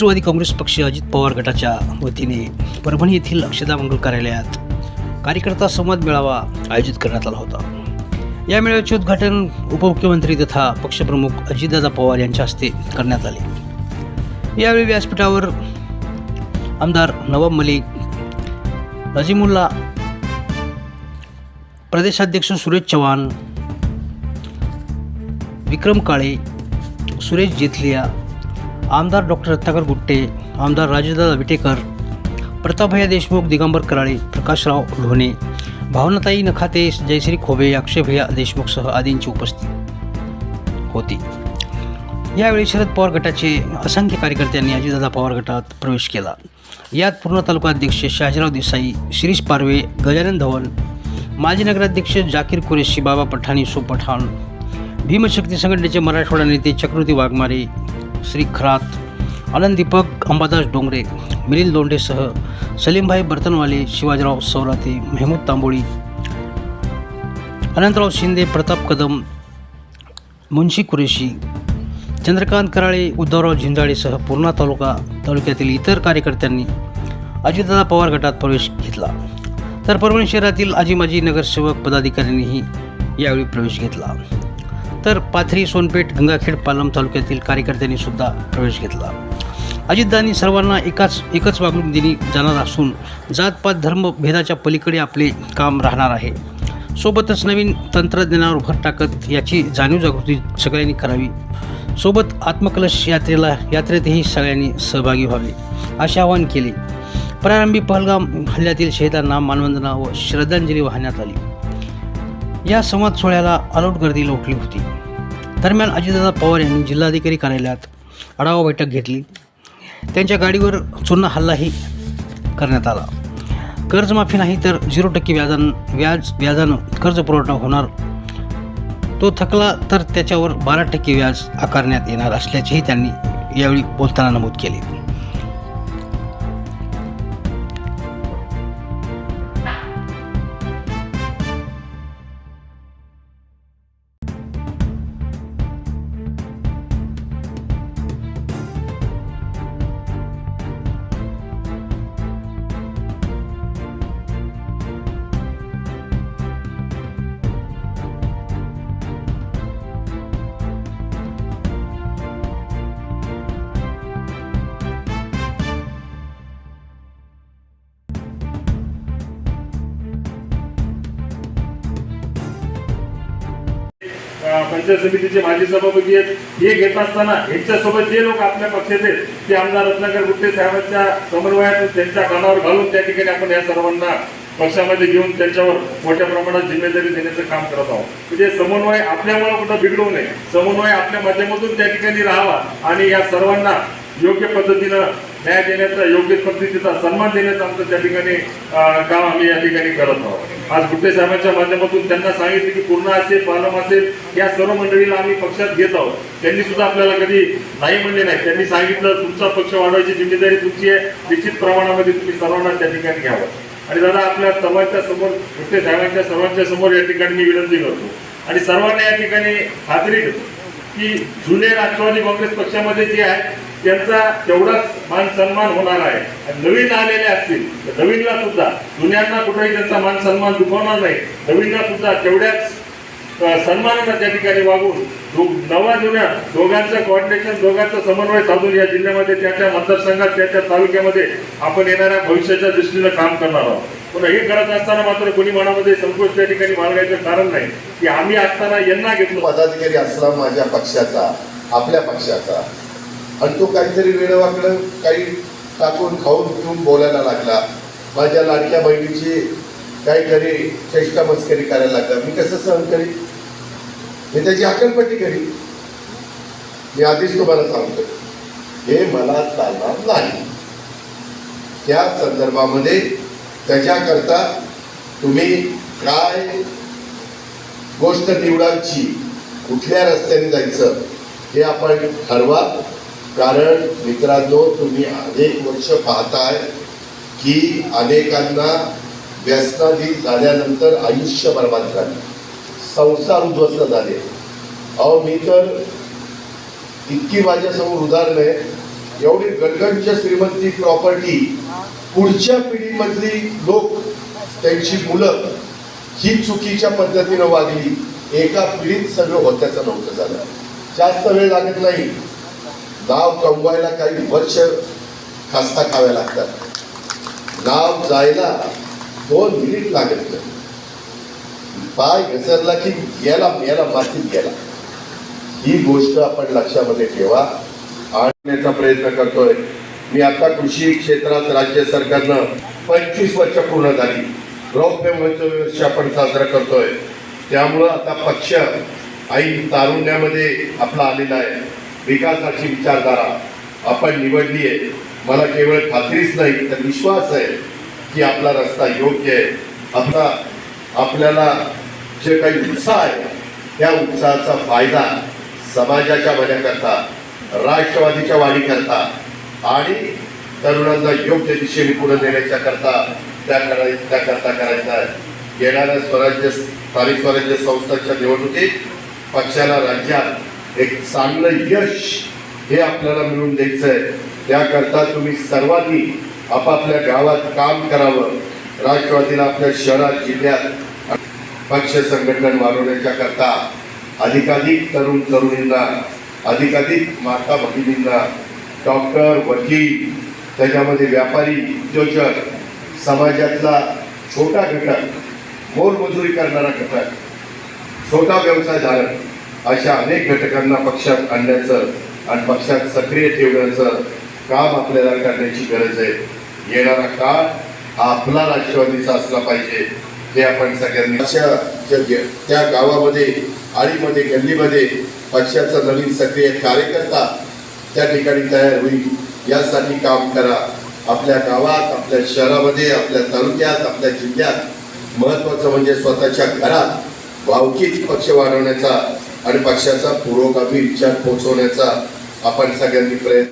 राष्ट्रवादी काँग्रेस पक्ष अजित पवार गटाच्या वतीने परभणी येथील अक्षदा मंगल कार्यालयात कार्यकर्ता संवाद मेळावा आयोजित करण्यात आला होता. या मेळाव्याचे उद्घाटन उपमुख्यमंत्री तथा पक्षप्रमुख अजितदादा पवार यांच्या हस्ते करण्यात आले. यावेळी व्यासपीठावर आमदार नवाब मलिक नजीमुल्ला प्रदेशाध्यक्ष सुरेश चव्हाण विक्रम काळे सुरेश जेथलिया आमदार डॉक्टर रत्नाकर गुट्टे आमदार राजूदादा विटेकर प्रतापभैया देशमुख दिगंबर कराळे प्रकाशराव लोणे भावनाताई नखाते जयश्री खोबे अक्षयभैया देशमुखसह आदींची उपस्थिती होती. यावेळी शरद पवार गटाचे असंख्य कार्यकर्त्यांनी अजितदादा पवार गटात प्रवेश केला. यात पूर्ण तालुका अध्यक्ष शहाजीराव देसाई शिरीष पारवे गजानन धवन माजी नगराध्यक्ष जाकीर कुरेशी बाबा पठाणी सो पठाण भीमशक्ती संघटनेचे मराठवाडा नेते चक्रवर्ती वाघमारे श्री खरात आनंद दीपक अंबादास डोंगरे मिलिंद लोंढेसह सलीमभाई बर्तनवाले शिवाजीराव सौराते मेहमूद तांबोळी अनंतराव शिंदे प्रताप कदम मुन्शी कुरेशी चंद्रकांत कराळे उद्धवराव झिंजाळेसह पूर्णा तालुका तालुक्यातील इतर कार्यकर्त्यांनी अजितदादा पवार गटात प्रवेश घेतला. तर परभणी शहरातील आजी माजी नगरसेवक पदाधिकाऱ्यांनीही यावेळी प्रवेश घेतला. तर पाथरी सोनपेठ गंगाखेड पालम तालुक्यातील कार्यकर्त्यांनी सुद्धा प्रवेश घेतला. अजितदानी सर्वांना एकाच एकच वागणूक दिली जाणार असून जातपात धर्म भेदाच्या पलीकडे आपले काम राहणार आहे. सोबतच नवीन तंत्रज्ञानावर भर टाकत याची जाणीव जागृती सगळ्यांनी करावी. सोबत आत्मकलश यात्रेला यात्रेतही सगळ्यांनी सहभागी व्हावे असे आवाहन केले. प्रारंभी पहलगाम हल्ल्यातील शहीदांना मानवंदना व श्रद्धांजली वाहण्यात आली. या संवाद सोहळ्याला अलोट गर्दी लोटली होती. दरम्यान अजितदादा पवार यांनी जिल्हाधिकारी कार्यालयात आढावा बैठक घेतली. त्यांच्या गाडीवर चुना हल्लाही करण्यात आला. कर्जमाफी नाही तर झिरो टक्के व्याजान व्याज व्याजानं कर्ज पुरवठा होणार. तो थकला तर त्याच्यावर बारा टक्के व्याज आकारण्यात येणार असल्याचेही त्यांनी यावेळी बोलताना नमूद केले. पंचायत समितीचे माजी सभापती आहेत. हे घेत असताना यांच्यासोबत जे लोक आपल्या पक्षाचे आहेत, ते आमदार रत्नाकर गुट्टे साहेबांच्या समन्वयात त्यांच्या कानावर घालून त्या ठिकाणी आपण या सर्वांना पक्षामध्ये घेऊन त्यांच्यावर मोठ्या प्रमाणात जिम्मेदारी देण्याचं काम करत आहोत. म्हणजे समन्वय आपल्यामुळे कुठं बिघडवू नये. समन्वय आपल्या माध्यमातून त्या ठिकाणी राहावा आणि या सर्वांना योग्य पद्धतीनं न्याय देण्याचा योग्य पद्धतीचा सन्मान देण्याचं आमचं त्या ठिकाणी काम आम्ही या ठिकाणी करत आहोत. आज गुट्टे साहेबांच्या माध्यमातून त्यांना सांगितले की पूर्ण असेल पालम असेल या सर्व मंडळीला आम्ही पक्षात घेत आहोत. त्यांनी सुद्धा आपल्याला कधी नाही म्हणले नाही. त्यांनी सांगितलं तुमचा पक्ष वाढवायची जिम्मेदारी तुमची आहे. निश्चित प्रमाणामध्ये तुम्ही सर्वांना त्या ठिकाणी घ्यावं. आणि दादा आपल्या सर्वांच्या समोर गुट्टे साहेबांच्या सर्वांच्या समोर या ठिकाणी मी विनंती करतो. आणि सर्वांना या ठिकाणी खात्री घेतो की जुने राष्ट्रवादी काँग्रेस पक्षामध्ये जे आहेत त्यांचा तेवढाच मान सन्मान होणार आहे. नवीन आलेले असतील तर नवीनला सुद्धा जुन्यांना कुठेही त्यांचा मान सन्मान दुखवणार नाही. नवीनला सुद्धा तेवढ्याच सन्मानानं त्या ठिकाणी वागून दो- नवा जुन्या दोघांचं कॉर्डिनेशन दोघांचं समन्वय साधून या जिल्ह्यामध्ये त्याच्या मतदारसंघात त्याच्या तालुक्यामध्ये आपण येणाऱ्या भविष्याच्या दृष्टीनं काम करणार आहोत. पण हे करत असताना मात्र कोणी मनामध्ये संकोच त्या ठिकाणी बाळगायचं कारण नाही. की आम्ही असताना यांना घेतलं. पदाधिकारी असला माझ्या पक्षाचा आपल्या पक्षाचा. आणि तो काहीतरी वेळवाकडं काही टाकून खाऊन पिऊन बोलायला लागला. माझ्या लाडक्या बहिणीची काहीतरी चेष्टा मस्करी करायला लागला. मी कसं सहन करी मी त्याची अकलपट्टी करी मी आधीच तुम्हाला सांगतो. हे मला चालणार नाही. त्या संदर्भामध्ये त्याच्याकरता तुम्ही काय गोष्ट निवडायची कुठल्या रस्त्याने जायचं हे आपण ठरवा. कारण मित्रांनो तुम्ही अनेक वर्ष पाहताय की अनेकांना व्यसनाधी झाल्यानंतर आयुष्य बर्बाद झाले. संसार उद्ध्वस्त झाले. अहो मी तर इतकी माझ्यासमोर उदाहरण आहे. एवढी गडगडच्या श्रीमंती प्रॉपर्टी पुढच्या पिढीमधली लोक त्यांची मुलं ही चुकीच्या पद्धतीनं वागली एका पिढीत सगळं होत्याचं नव्हतं झालं. जास्त वेळ लागत नाही. नाव कमवायला काही वर्ष खास्ता खाव्या लागतात. नाव जायला दोन मिनिट लागत नाही. पाय घसरला की गेला गेला मातीत गेला. ही गोष्ट आपण लक्षामध्ये ठेवा. आणण्याचा प्रयत्न करतोय. मी आता कृषी क्षेत्रात राज्य सरकारनं पंचवीस वर्ष पूर्ण झाली. रौप्य महोत्सव आपण साजरा करतोय. त्यामुळं आता पक्ष आई तारुण्यामध्ये आपला आलेला आहे. विकासाची विचारधारा आपण निवडली आहे. मला केवळ खात्रीच नाही तर विश्वास आहे की आपला रस्ता योग्य आहे. आपला आपल्याला जे काही उत्साह आहे त्या उत्साहाचा फायदा समाजाच्या भल्याकरता राष्ट्रवादीच्या वाढीकरता आणि तरुणांना योग्य दिशेने पुढे नेण्याच्या करता त्या कराय त्याकरता करायचा आहे. येणाऱ्या स्वराज्य स्थानिक स्वराज्य संस्थांच्या निवडणुकीत पक्षाला राज्यात एक चांगलं यश हे आपल्याला मिळवून द्यायचं आहे त्याकरता तुम्ही सर्वांनी आपापल्या गावात काम करावं. राष्ट्रवादीला आपल्या शहरात जिल्ह्यात पक्ष संघटन वाढवण्याच्या करता अधिकाधिक तरुण तरुणींना अधिकाधिक माता भगिनींना डॉक्टर वकील त्याच्यामध्ये व्यापारी उद्योजक समाजातला छोटा घटक मोलमजुरी करणारा घटक छोटा व्यवसायधारक अशा अनेक घटकांना पक्षात आणण्याचं आणि पक्षात सक्रिय ठेवण्याचं काम आपल्याला करण्याची गरज आहे. येणारा काळ हा आपला राष्ट्रवादीचा असला पाहिजे हे आपण सगळ्यांनी अशा त्या गावामध्ये आळीमध्ये गल्लीमध्ये पक्षाचा नवीन सक्रिय कार्यकर्ता त्या ठिकाणी तयार होईल. यासाठी काम करा. आपल्या गावात आपल्या शहरामध्ये आपल्या तालुक्यात आपल्या जिल्ह्यात महत्वाचं म्हणजे स्वतःच्या घरात भावकीच पक्ष वाढवण्याचा आणि पक्षाचा पुरोगामी विचार पोहोचवण्याचा आपण सगळ्यांनी प्रयत्न